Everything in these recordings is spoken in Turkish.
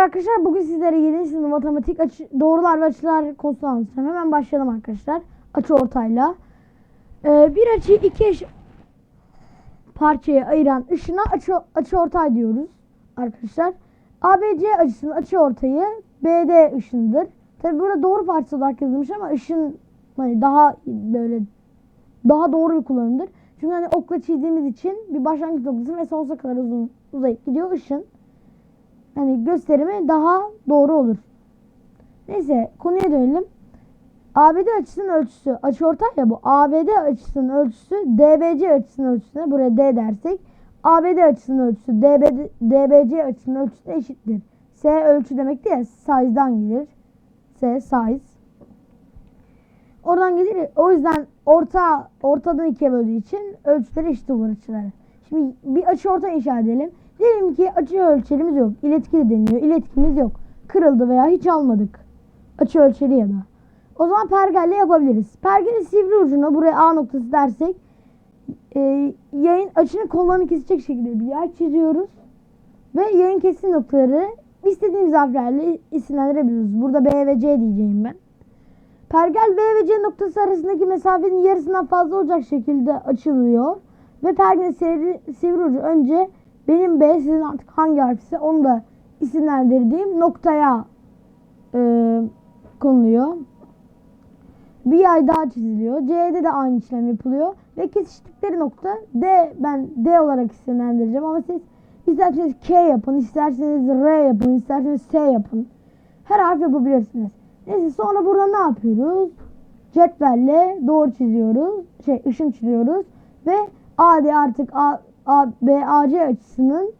arkadaşlar bugün sizlere 7. sınıf matematik açı, doğrular ve açılar konusunu anlatacağım. Hemen başlayalım arkadaşlar. Açı ortayla. Ee, bir açıyı iki eş parçaya ayıran ışına açı, açı ortay diyoruz arkadaşlar. ABC açısının açı ortayı BD ışınıdır. Tabi burada doğru parçası olarak yazılmış ama ışın hani daha böyle daha doğru bir kullanımdır. Çünkü hani okla çizdiğimiz için bir başlangıç noktası ve sonsuza kadar uzun uzayıp gidiyor ışın hani gösterimi daha doğru olur. Neyse konuya dönelim. ABD açısının ölçüsü açıortay ya bu. ABD açısının ölçüsü DBC açısının ölçüsüne buraya D dersek ABD açısının ölçüsü DBD, DBC açısının ölçüsüne eşittir. S ölçü demek ya size'dan gelir. S size. Oradan gelir. O yüzden orta ortadan ikiye böldüğü için ölçüleri eşit olur açıları. Şimdi bir açı orta inşa edelim. Diyelim ki açı ölçerimiz yok. İletkili deniyor. İletkimiz yok. Kırıldı veya hiç almadık. Açı ölçeri ya da. O zaman pergelle yapabiliriz. Pergelin sivri ucuna buraya A noktası dersek e, yayın açının kollarını kesecek şekilde bir yer çiziyoruz. Ve yayın kesim noktaları istediğimiz harflerle isimlendirebiliyoruz. Burada B ve C diyeceğim ben. Pergel B ve C noktası arasındaki mesafenin yarısından fazla olacak şekilde açılıyor. Ve pergelin sivri, sivri ucu önce benim B sizin artık hangi harf ise onu da isimlendirdiğim noktaya e, konuluyor. Bir yay daha çiziliyor. C'de de aynı işlem yapılıyor. Ve kesiştikleri nokta D ben D olarak isimlendireceğim ama siz isterseniz K yapın, isterseniz R yapın, isterseniz S yapın. Her harf yapabilirsiniz. Neyse sonra burada ne yapıyoruz? Cetvelle doğru çiziyoruz. Şey ışın çiziyoruz. Ve AD artık A, BAC açısının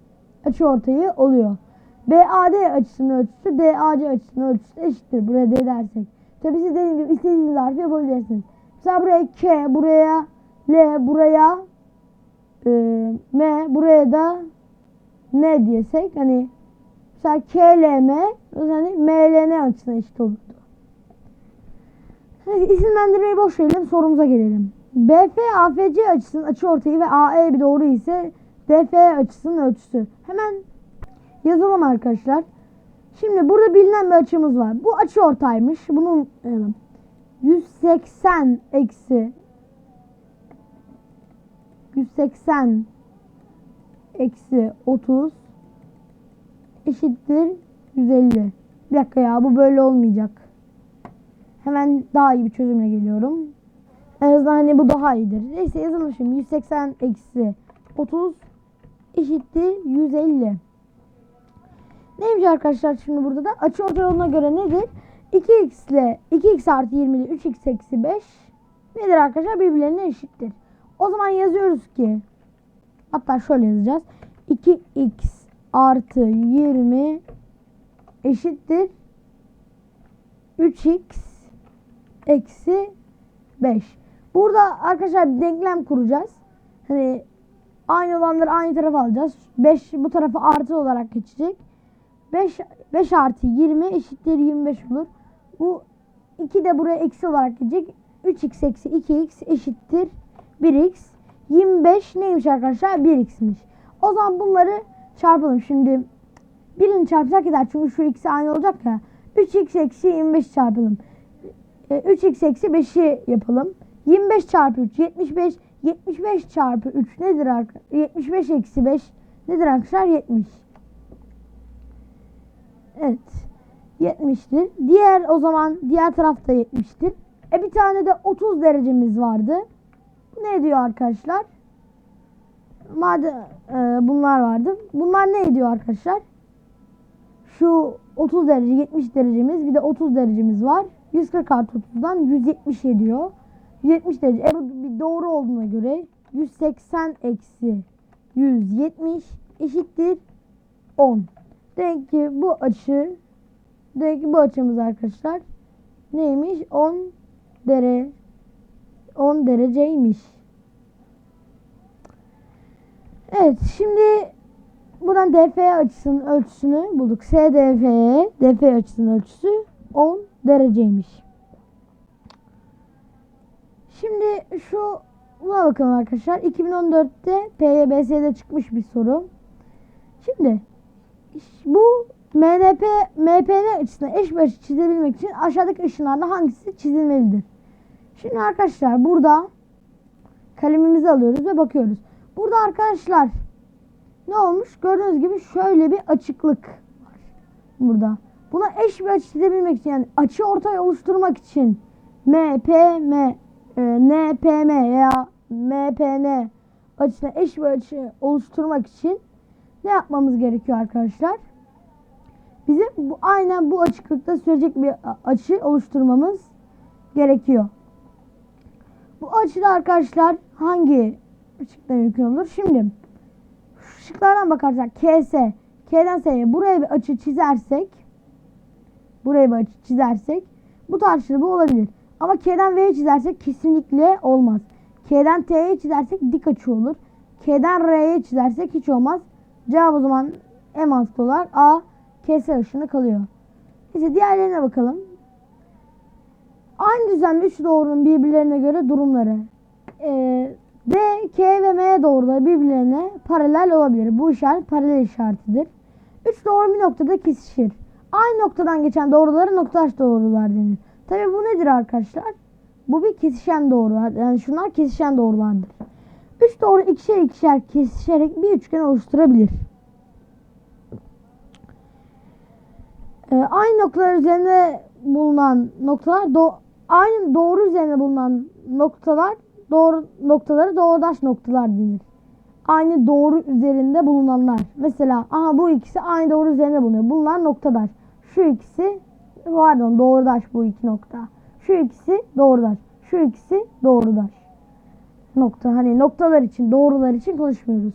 açı ortayı oluyor. BAD açısının ölçüsü DAC açısının ölçüsü eşittir. Buraya D dersek. Tabi siz dediğim gibi istediğiniz harfi yapabilirsiniz. Mesela buraya K, buraya L, buraya e, M, buraya da N diyesek hani mesela KLM yani MLN açısına eşit olurdu. Neyse, isimlendirmeyi boş verelim sorumuza gelelim. BF AFC açısının açı ortayı ve AE bir doğru ise DF açısının ölçüsü. Hemen yazalım arkadaşlar. Şimdi burada bilinen bir açımız var. Bu açı ortaymış. Bunu unutmayalım. 180 eksi 180 eksi 30 eşittir 150. Bir dakika ya bu böyle olmayacak. Hemen daha iyi bir çözümle geliyorum. En azından hani bu daha iyidir. Neyse yazalım şimdi. 180 eksi 30 eşittir 150. Neymiş arkadaşlar şimdi burada da açı orta yoluna göre nedir? 2x ile 2x artı 20 ile 3x eksi 5 nedir arkadaşlar? Birbirlerine eşittir. O zaman yazıyoruz ki hatta şöyle yazacağız. 2x artı 20 eşittir 3x eksi 5. Burada arkadaşlar bir denklem kuracağız. Hani aynı olanları aynı tarafa alacağız. 5 bu tarafa artı olarak geçecek. 5, 5 artı 20 eşittir 25 olur. Bu 2 de buraya eksi olarak gelecek. 3x eksi 2x eşittir 1x. 25 neymiş arkadaşlar? 1x'miş. O zaman bunları çarpalım. Şimdi birini çarpsak eder. Çünkü şu ikisi aynı olacak ya. 3x eksi 25 çarpalım. 3x eksi 5'i yapalım. 25 çarpı 3 75. 75 çarpı 3 nedir arkadaşlar? 75 eksi 5 nedir arkadaşlar? 70. Evet. 70'tir. Diğer o zaman diğer tarafta 70'tir. E bir tane de 30 derecemiz vardı. Ne ediyor arkadaşlar? Madem e, bunlar vardı. Bunlar ne ediyor arkadaşlar? Şu 30 derece 70 derecemiz bir de 30 derecemiz var. 140 artı 30'dan 170 ediyor. 170 derece. E bu bir doğru olduğuna göre 180 eksi 170 eşittir 10. Demek ki bu açı demek ki bu açımız arkadaşlar neymiş? 10 dere 10 dereceymiş. Evet şimdi buradan DF açısının ölçüsünü bulduk. SDF DF açısının ölçüsü 10 dereceymiş. Şimdi şu buna bakalım arkadaşlar. 2014'te PYBS'de çıkmış bir soru. Şimdi bu MNP, MPN açısına eş bir açı çizebilmek için aşağıdaki ışınlardan hangisi çizilmelidir? Şimdi arkadaşlar burada kalemimizi alıyoruz ve bakıyoruz. Burada arkadaşlar ne olmuş? Gördüğünüz gibi şöyle bir açıklık var burada. Buna eş bir açı çizebilmek için yani açı ortaya oluşturmak için MPM, e, NPM veya MPN açısına eş bir açı oluşturmak için ne yapmamız gerekiyor arkadaşlar? Bizim bu aynen bu açıklıkta sürecek bir açı oluşturmamız gerekiyor. Bu açıda arkadaşlar hangi ışıkta mümkün olur? Şimdi şu ışıklardan bakarsak KS, K'den S'ye buraya bir açı çizersek buraya bir açı çizersek bu tartışılı bu olabilir. Ama K'den V'ye çizersek kesinlikle olmaz. K'den T'ye çizersek dik açı olur. K'den R'ye çizersek hiç olmaz. Cevap o zaman en mantıklı olarak A, KS ışığında kalıyor. Neyse diğerlerine bakalım. Aynı düzende üç doğrunun birbirlerine göre durumları. Ee, D, K ve M doğruları birbirlerine paralel olabilir. Bu işaret paralel işaretidir. Üç doğru bir noktada kesişir. Aynı noktadan geçen doğrulara noktaş doğrular denir. Tabi bu nedir arkadaşlar? Bu bir kesişen doğrular. Yani şunlar kesişen doğrulardır. Üç doğru ikişer ikişer kesişerek bir üçgen oluşturabilir. Ee, aynı noktalar üzerinde bulunan noktalar do aynı doğru üzerinde bulunan noktalar doğru noktaları doğrudaş noktalar denir. Aynı doğru üzerinde bulunanlar. Mesela aha bu ikisi aynı doğru üzerinde bulunuyor. Bunlar noktadaş. Şu ikisi pardon doğrudaş bu iki nokta. Şu ikisi doğrudaş. Şu ikisi doğrudaş. Nokta hani noktalar için doğrular için konuşmuyoruz.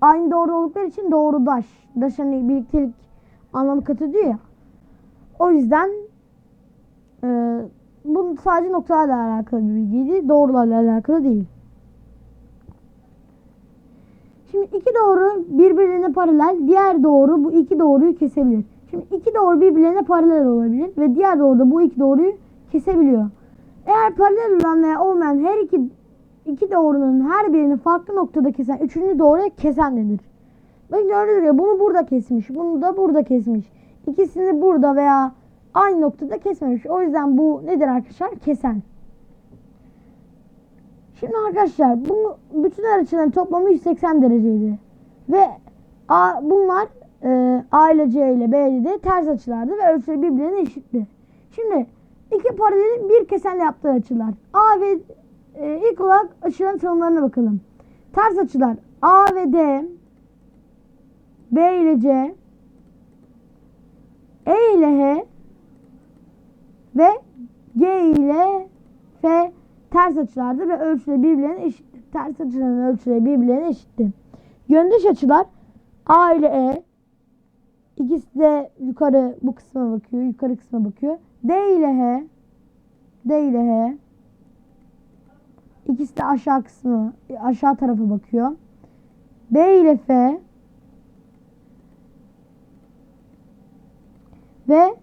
Aynı doğru oldukları için doğrudaş. Daş hani birliktelik anlamı katıyor ya. O yüzden e, bu sadece noktalarla alakalı bir bilgiydi. Doğrularla alakalı değil. Şimdi iki doğru birbirine paralel, diğer doğru bu iki doğruyu kesebilir. Şimdi iki doğru birbirlerine paralel olabilir ve diğer doğru da bu iki doğruyu kesebiliyor. Eğer paralel olan veya olmayan her iki iki doğrunun her birini farklı noktada kesen üçüncü doğruya kesen denir. Bakın gördüğünüz gibi bunu burada kesmiş, bunu da burada kesmiş. İkisini burada veya aynı noktada kesmemiş. O yüzden bu nedir arkadaşlar? Kesen. Şimdi arkadaşlar bu bütün her toplamı 180 dereceydi. Ve A, bunlar e, A ile C ile B ile D ters açılardı ve ölçüleri birbirine eşitti. Şimdi iki paralelin bir kesenle yaptığı açılar. A ve e, ilk olarak açıların tanımlarına bakalım. Ters açılar A ve D B ile C E ile H ve G ile F ters açılardır ve ölçüleri birbirlerine eşittir. Ters açıların ölçüleri birbirlerine eşittir. Yöndeş açılar A ile E ikisi de yukarı bu kısma bakıyor, yukarı kısma bakıyor. D ile H D ile H ikisi de aşağı kısmı, aşağı tarafa bakıyor. B ile F ve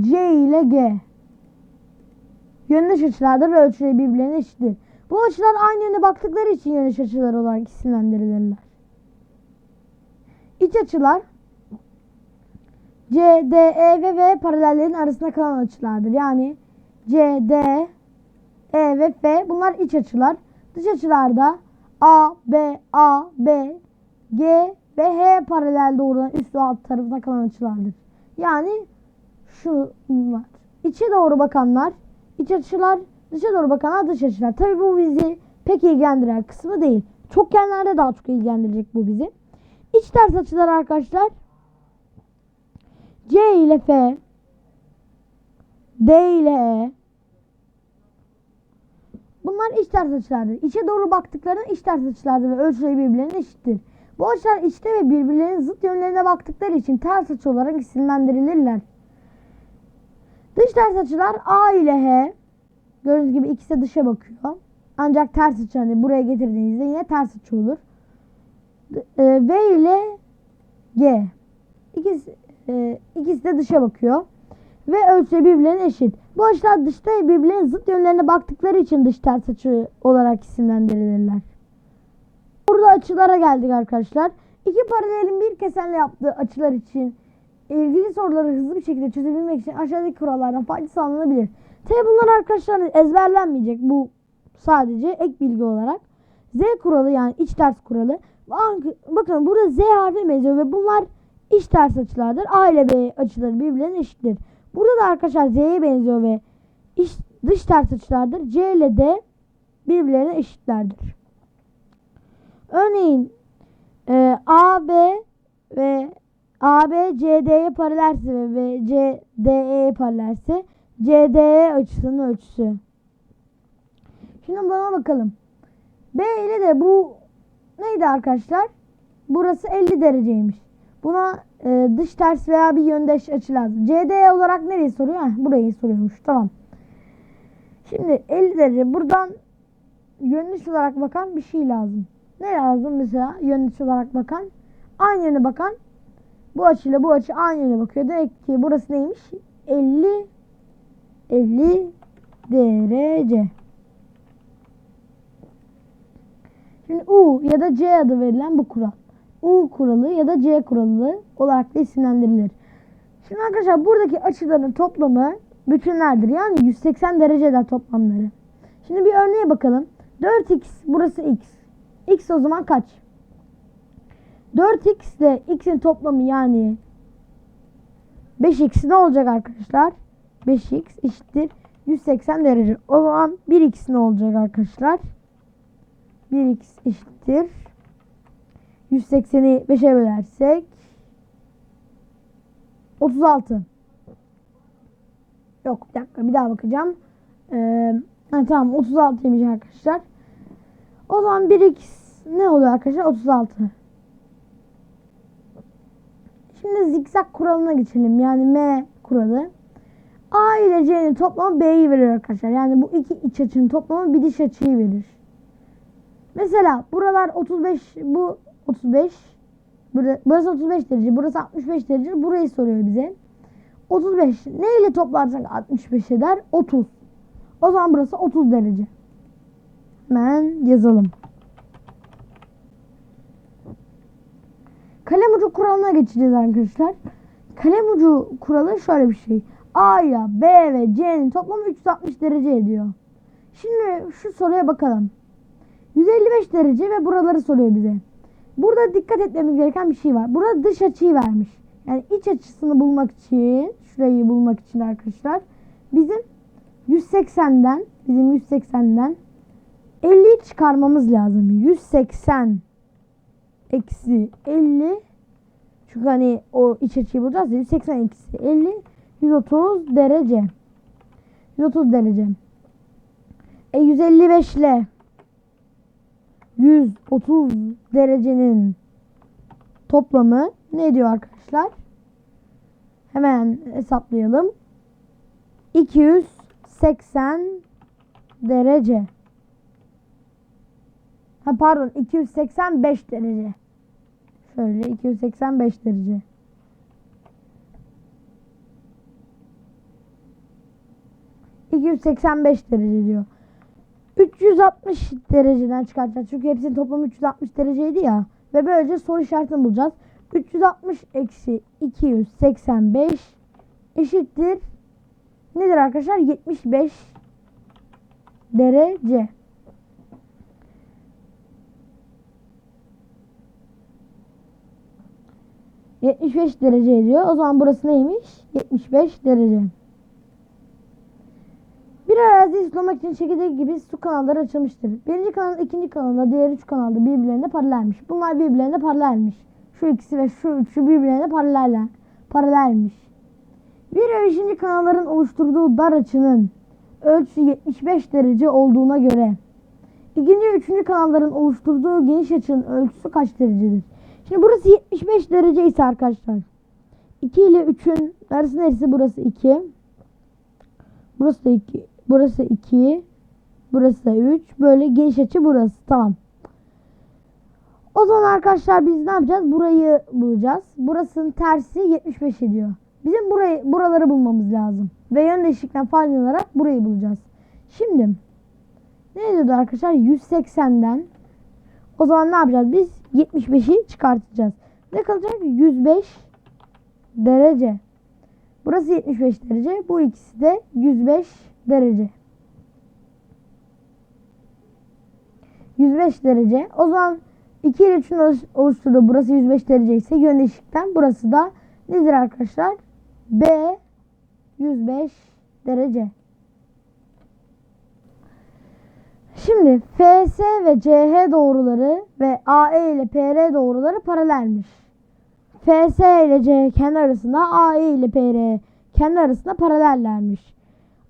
C ile G yöndeş açılardır ve ölçüleri birbirlerine eşittir. Bu açılar aynı yöne baktıkları için yöndeş açılar olarak isimlendirilirler. İç açılar C, D, E ve V paralellerin arasında kalan açılardır. Yani C, D, E ve F bunlar iç açılar. Dış açılarda A, B, A, B, G ve H paralel doğrudan üst ve alt tarafına kalan açılardır. Yani şu bunlar. İçe doğru bakanlar iç açılar, dışa doğru bakanlar dış açılar. Tabii bu bizi pek ilgilendiren kısmı değil. Çokgenlerde daha çok ilgilendirecek bu bizi. İç ters açılar arkadaşlar. C ile F, D ile E. Bunlar iç ters açılardır. İçe doğru baktıklarında iç ters açılardır ve ölçüleri birbirlerine eşittir. Bu açılar içte ve birbirlerinin zıt yönlerine baktıkları için ters açı olarak isimlendirilirler. Dış ters açılar A ile H. Gördüğünüz gibi ikisi dışa bakıyor. Ancak ters açı hani buraya getirdiğinizde yine ters açı olur. E, V ile G. İkisi, e, ikisi de dışa bakıyor. Ve ölçüleri birbirlerine eşit. Bu açılar dışta birbirlerinin zıt yönlerine baktıkları için dış ters açı olarak isimlendirilirler. Burada açılara geldik arkadaşlar. İki paralelin bir kesenle yaptığı açılar için ilgili soruları hızlı bir şekilde çözebilmek için aşağıdaki kurallardan fayda sağlanabilir. Tabi bunlar arkadaşlar ezberlenmeyecek. Bu sadece ek bilgi olarak. Z kuralı yani iç ters kuralı. Bakın burada Z harfi benziyor ve bunlar iç ters açılardır. A ile B açıları birbirlerine eşittir. Burada da arkadaşlar Z'ye benziyor ve iç, dış ters açılardır. C ile D birbirlerine eşitlerdir. Örneğin e, A, B ve AB CD'ye paralelse ve CDE'ye paralelse CDE açısının ölçüsü. Şimdi buna bakalım. B ile de bu neydi arkadaşlar? Burası 50 dereceymiş. Buna e, dış ters veya bir yöndeş açı lazım. CDE olarak nereyi soruyor? Heh, burayı soruyormuş. Tamam. Şimdi 50 derece. Buradan yöndeş olarak bakan bir şey lazım. Ne lazım mesela yöndeş olarak bakan? Aynı yöne bakan bu açıyla bu açı aynı yöne bakıyor. Demek ki burası neymiş? 50 50 derece. Şimdi U ya da C adı verilen bu kural. U kuralı ya da C kuralı olarak da isimlendirilir. Şimdi arkadaşlar buradaki açıların toplamı bütünlerdir. Yani 180 dereceler toplamları. Şimdi bir örneğe bakalım. 4x burası x. x o zaman kaç? 4x ile x'in toplamı yani 5x ne olacak arkadaşlar? 5x eşittir 180 derece. O zaman 1x ne olacak arkadaşlar? 1x eşittir 180'i 5'e bölersek 36. Yok bir dakika bir daha bakacağım. Ee, ha, tamam 36'ymış arkadaşlar. O zaman 1x ne oluyor arkadaşlar? 36. Şimdi zikzak kuralına geçelim. Yani M kuralı. A ile C'nin toplamı B'yi verir arkadaşlar. Yani bu iki iç açının toplamı bir dış açıyı verir. Mesela buralar 35, bu 35. Burası 35 derece, burası 65 derece. Burayı soruyor bize. 35 ne ile toplarsak 65 eder? 30. O zaman burası 30 derece. Hemen yazalım. Kalem ucu kuralına geçeceğiz arkadaşlar. Kalem ucu kuralı şöyle bir şey. A ile B ve C'nin toplamı 360 derece ediyor. Şimdi şu soruya bakalım. 155 derece ve buraları soruyor bize. Burada dikkat etmemiz gereken bir şey var. Burada dış açıyı vermiş. Yani iç açısını bulmak için, şurayı bulmak için arkadaşlar bizim 180'den, bizim 180'den 50'yi çıkarmamız lazım. 180 eksi 50 çünkü hani o iç açıyı bulacağız 180 eksi 50 130 derece 130 derece e 155 ile 130 derecenin toplamı ne diyor arkadaşlar? Hemen hesaplayalım. 280 derece. Ha pardon 285 derece. Şöyle 285 derece. ...285 derece diyor. 360 dereceden çıkartacağız. Çünkü hepsinin toplamı 360 dereceydi ya. Ve böylece soru işaretini bulacağız. 360 eksi 285 eşittir. Nedir arkadaşlar? 75 derece. ...75 derece ediyor. O zaman burası neymiş? 75 derece. Bir arazi sulamak için çekirdek gibi su kanalları açılmıştır. Birinci kanal, ikinci kanalda, diğer üç kanalda birbirlerine paralelmiş. Bunlar birbirlerine paralelmiş. Şu ikisi ve şu üçü birbirlerine paralel, paralelmiş. Bir ve beşinci kanalların oluşturduğu dar açının ölçüsü 75 derece olduğuna göre ikinci ve üçüncü kanalların oluşturduğu geniş açının ölçüsü kaç derecedir? Şimdi burası 75 derece ise arkadaşlar 2 ile 3'ün arası neresi? Burası 2. Burası da 2. Burası 2. Burası da 3. Böyle geniş açı burası. Tamam. O zaman arkadaşlar biz ne yapacağız? Burayı bulacağız. Burasının tersi 75 ediyor. Bizim burayı buraları bulmamız lazım. Ve yön değişiklikten faydalanarak burayı bulacağız. Şimdi ne diyordu arkadaşlar? 180'den o zaman ne yapacağız? Biz 75'i çıkartacağız. Ne kalacak? 105 derece. Burası 75 derece. Bu ikisi de 105 derece. 105 derece. O zaman 2 ile 3'ün oluşturduğu burası 105 derece ise yön eşikten burası da nedir arkadaşlar? B 105 derece. Şimdi FS ve CH doğruları ve AE ile PR doğruları paralelmiş. FS ile CH kendi arasında AE ile PR kendi arasında paralellermiş.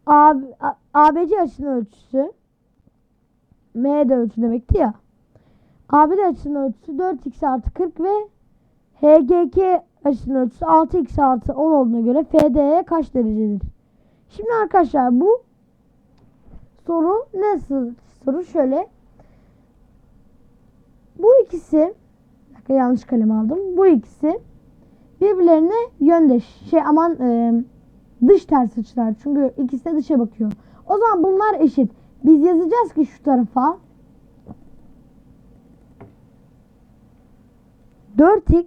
ABC açının ölçüsü MD ölçü demekti ya. ABD açısının ölçüsü 4x artı 40 ve HGK açısının ölçüsü 6x artı 10 olduğuna göre FD'ye kaç derecedir? Şimdi arkadaşlar bu soru nasıl? Soru şöyle. Bu ikisi yanlış kalem aldım. Bu ikisi birbirlerine yöndeş. Şey aman e, dış ters açılar. Çünkü ikisi de dışa bakıyor. O zaman bunlar eşit. Biz yazacağız ki şu tarafa 4x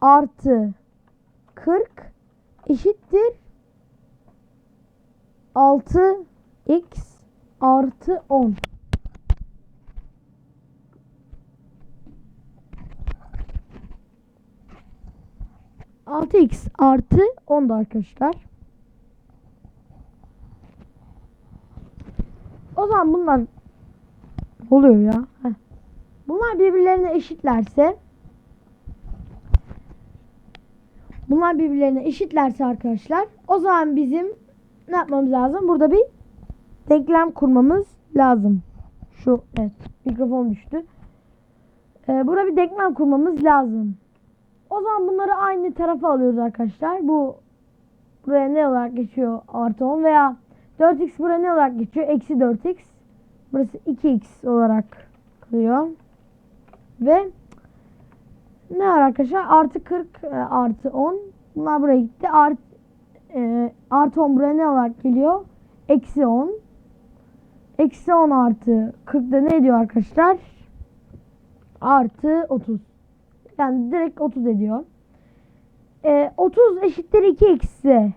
artı 40 eşittir 6x artı 10. Altı x artı 10 da arkadaşlar. O zaman bunlar oluyor ya. Heh. Bunlar birbirlerine eşitlerse Bunlar birbirlerine eşitlerse arkadaşlar o zaman bizim ne yapmamız lazım? Burada bir denklem kurmamız lazım. Şu evet mikrofon düştü. Ee, burada bir denklem kurmamız lazım. O zaman bunları aynı tarafa alıyoruz arkadaşlar. Bu buraya ne olarak geçiyor? Artı 10 veya 4x buraya ne olarak geçiyor? Eksi 4x. Burası 2x olarak kalıyor. Ve ne var arkadaşlar? Artı 40 e, artı 10. Bunlar buraya gitti. Art, e, artı 10 buraya ne olarak geliyor? Eksi 10. Eksi 10 artı 40 da ne ediyor arkadaşlar? Artı 30. Yani direkt 30 ediyor. E, 30 eşittir 2x ise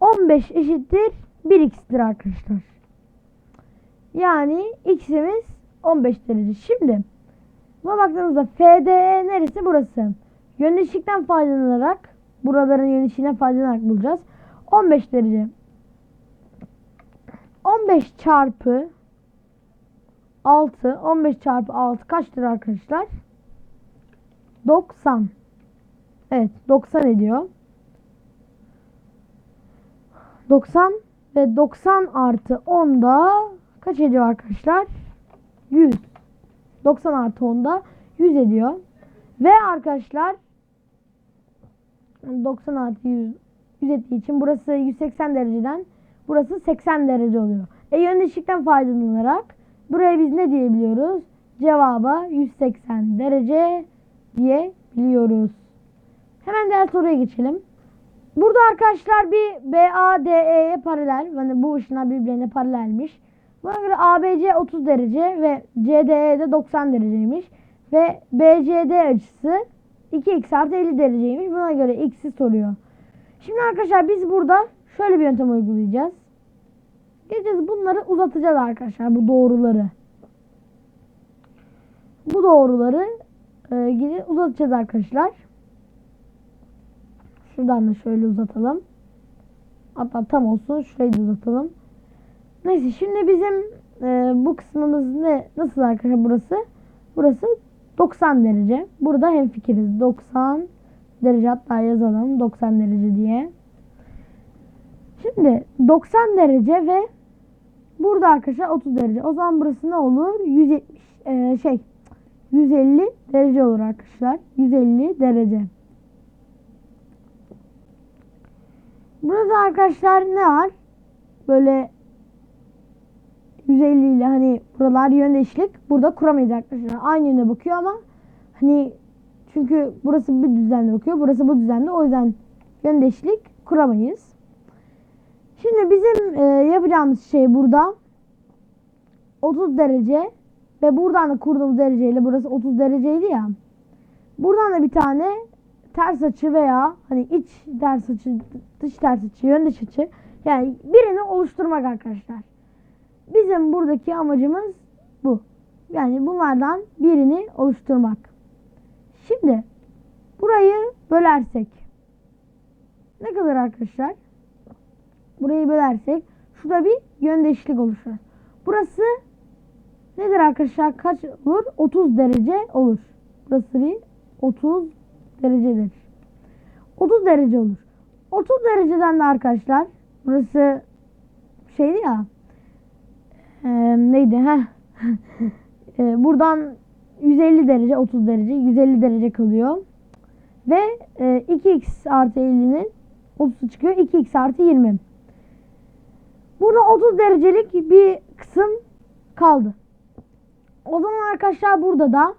15 eşittir 1x'tir arkadaşlar. Yani x'imiz 15 derece. Şimdi Buna baktığımızda FDE neresi? Burası. Yöndeşlikten faydalanarak buraların yöndeşliğinden faydalanarak bulacağız. 15 derece. 15 çarpı 6 15 çarpı 6 kaçtır arkadaşlar? 90. Evet 90 ediyor. 90 ve 90 artı 10 da kaç ediyor arkadaşlar? 100. 90 artı 10'da 100 ediyor. Ve arkadaşlar 90 artı 100, 100 ettiği için burası 180 dereceden burası 80 derece oluyor. E yöndeşlikten faydalanarak buraya biz ne diyebiliyoruz? Cevaba 180 derece diyebiliyoruz. Hemen diğer soruya geçelim. Burada arkadaşlar bir BADE'ye paralel. Yani bu ışınlar birbirine paralelmiş. Buna göre ABC 30 derece ve CDE de 90 dereceymiş. Ve BCD açısı 2x artı 50 dereceymiş. Buna göre x'i soruyor. Şimdi arkadaşlar biz burada şöyle bir yöntem uygulayacağız. Gideceğiz bunları uzatacağız arkadaşlar bu doğruları. Bu doğruları e, uzatacağız arkadaşlar. Şuradan da şöyle uzatalım. Hatta tam olsun şurayı da uzatalım. Neyse şimdi bizim e, bu kısmımız ne nasıl arkadaşlar burası? Burası 90 derece. Burada hemfikiriz. 90 derece hatta yazalım 90 derece diye. Şimdi 90 derece ve burada arkadaşlar 30 derece. O zaman burası ne olur? 170 e, şey 150 derece olur arkadaşlar. 150 derece. Burada arkadaşlar ne var? Böyle 150 ile hani buralar yöndeşlik burada kuramayız arkadaşlar. Aynı yöne bakıyor ama hani çünkü burası bir düzlemde bakıyor. Burası bu düzlemde. O yüzden yöndeşlik kuramayız. Şimdi bizim e, yapacağımız şey burada 30 derece ve buradan da kurduğumuz dereceyle burası 30 dereceydi ya. Buradan da bir tane ters açı veya hani iç ters açı, dış ters açı, yön dış açı yani birini oluşturmak arkadaşlar. Bizim buradaki amacımız bu. Yani bunlardan birini oluşturmak. Şimdi burayı bölersek ne kadar arkadaşlar? Burayı bölersek şurada bir yöndeşlik oluşur. Burası nedir arkadaşlar? Kaç olur? 30 derece olur. Burası bir 30 derecedir. 30 derece olur. 30 dereceden de arkadaşlar burası şeydi ya e, neydi ha e, buradan 150 derece 30 derece 150 derece kalıyor ve e, 2x artı 50'nin 30'u çıkıyor 2x artı 20 burada 30 derecelik bir kısım kaldı o zaman arkadaşlar burada da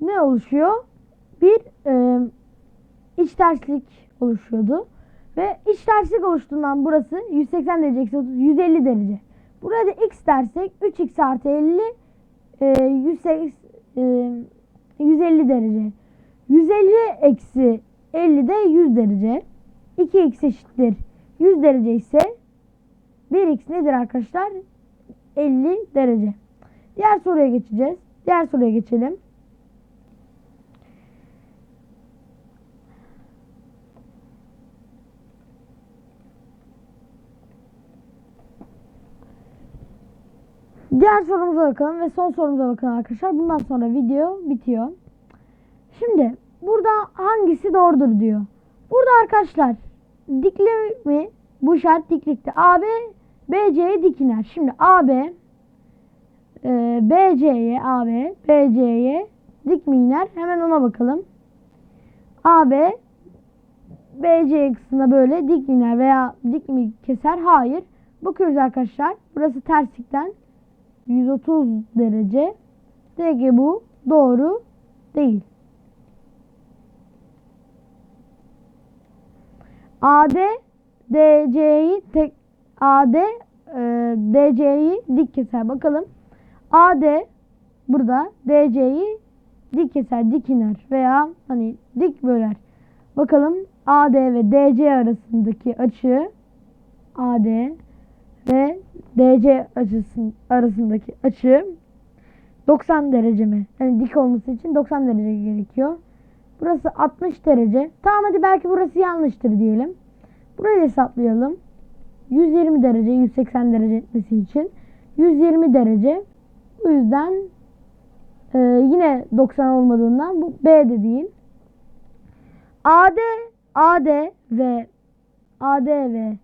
ne oluşuyor? Bir e, iç terslik oluşuyordu. Ve iç terslik oluştuğundan burası 180 derece eksi 30, 150 derece. Burada x dersek 3x artı 50 e, 180, e, 150 derece. 150 eksi 50 de 100 derece. 2x eşittir 100 derece ise 1x nedir arkadaşlar? 50 derece. Diğer soruya geçeceğiz. Diğer soruya geçelim. Diğer sorumuza bakalım ve son sorumuza bakın arkadaşlar. Bundan sonra video bitiyor. Şimdi burada hangisi doğrudur diyor. Burada arkadaşlar diklemi bu işaret diklikte. AB BC'ye dik iner. Şimdi AB e, BC'ye AB BC'ye dik mi iner? Hemen ona bakalım. AB BC kısmına böyle dik iner veya dik mi keser? Hayır. Bakıyoruz arkadaşlar. Burası terslikten 130 derece. Demek ki bu doğru değil. AD DC'yi tek AD e, DC'yi dik keser. Bakalım. AD burada DC'yi dik keser, dik iner veya hani dik böler. Bakalım AD ve DC arasındaki açı AD ve DC açısının arasındaki açı 90 derece mi? Yani dik olması için 90 derece gerekiyor. Burası 60 derece. Tamam hadi belki burası yanlıştır diyelim. Burayı hesaplayalım. 120 derece 180 derece etmesi için 120 derece. Bu yüzden e, yine 90 olmadığından bu B de değil. AD AD ve AD ve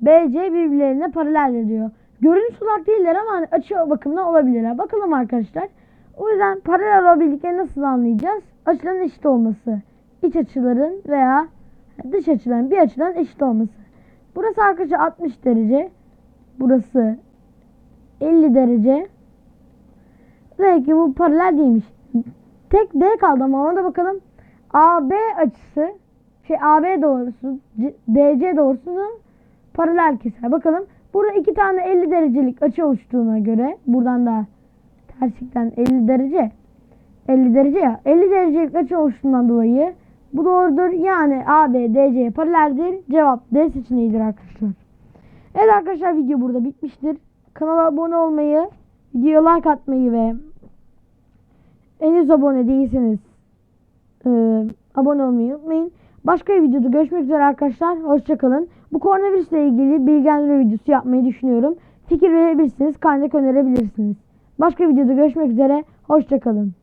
BC birbirlerine paralel ediyor. Görünüş olarak değiller ama hani açı bakımından olabilirler. Bakalım arkadaşlar. O yüzden paralel olabildiklerini nasıl anlayacağız? Açıların eşit olması. İç açıların veya dış açıların bir açıdan eşit olması. Burası arkadaşlar 60 derece. Burası 50 derece. Demek ki bu paralel değilmiş. Tek D kaldı ama ona da bakalım. AB açısı şey AB doğrusu C- DC doğrusunu paralel keser. Bakalım. Burada iki tane 50 derecelik açı oluştuğuna göre buradan da tersikten 50 derece 50 derece ya 50 derecelik açı oluştuğundan dolayı bu doğrudur. Yani AB DC'ye paraleldir. Cevap D seçeneğidir arkadaşlar. Evet arkadaşlar video burada bitmiştir. Kanala abone olmayı, videoya like atmayı ve henüz abone değilseniz e, abone olmayı unutmayın. Başka bir videoda görüşmek üzere arkadaşlar. Hoşçakalın. Bu koronavirüsle ilgili bilgilendirme videosu yapmayı düşünüyorum. Fikir verebilirsiniz, kaynak önerebilirsiniz. Başka bir videoda görüşmek üzere. Hoşçakalın.